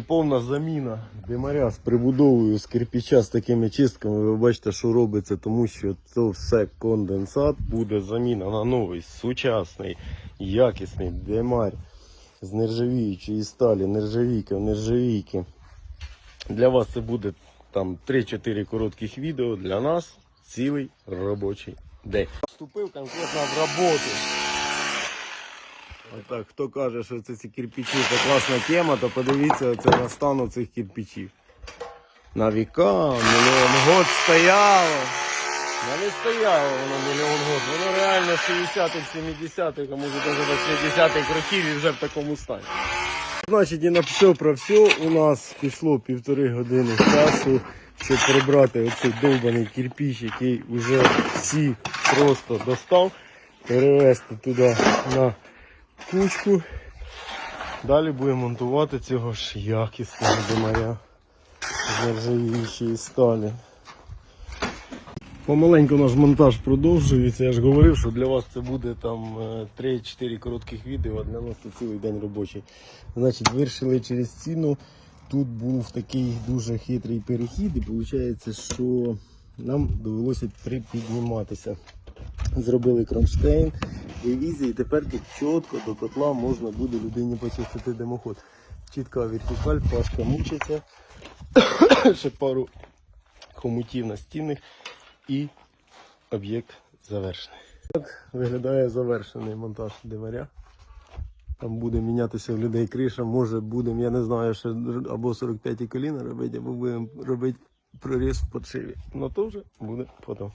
Повна заміна димаря з прибудовою з кирпича з такими чистками. Ви бачите, що робиться, тому що це все конденсат буде заміна на новий, сучасний, якісний димар з нержавіючої сталі, нержавійка, нержавійки. Для вас це буде там 3-4 коротких відео, для нас цілий робочий день. Вступив конкретно в роботу. Отак, хто каже, що це ці кирпичі це класна тема, то подивіться це на стану цих кирпичів. На віка, мільйон год стояло. Ну не стояло воно мільйон год. Воно реально 60-х, 70-х, а може навіть 80-х років і вже в такому стані. Значить, і на все про все у нас пішло півтори години часу, щоб прибрати оцей довбаний кирпич, який вже всі просто достав, перевезти туди на кучку. Далі будемо монтувати цього ж якісного димаря з нержавіючої сталі. Помаленьку наш монтаж продовжується. Я ж говорив, що для вас це буде там е, 3-4 коротких відео, а для нас це цілий день робочий. Значить, вирішили через ціну. Тут був такий дуже хитрий перехід, і виходить, що нам довелося припідніматися. Зробили кронштейн, ревізії, тепер тут чітко до котла можна буде людині почистити димоход. Чітка вертикаль, пашка мучиться. Ще пару хомутів настінних і об'єкт завершений. Так виглядає завершений монтаж димаря. Там буде мінятися в людей криша, може будемо, я не знаю, ще або 45 коліна робити, або будемо робити проріз в подшиві. Ну то вже буде потім.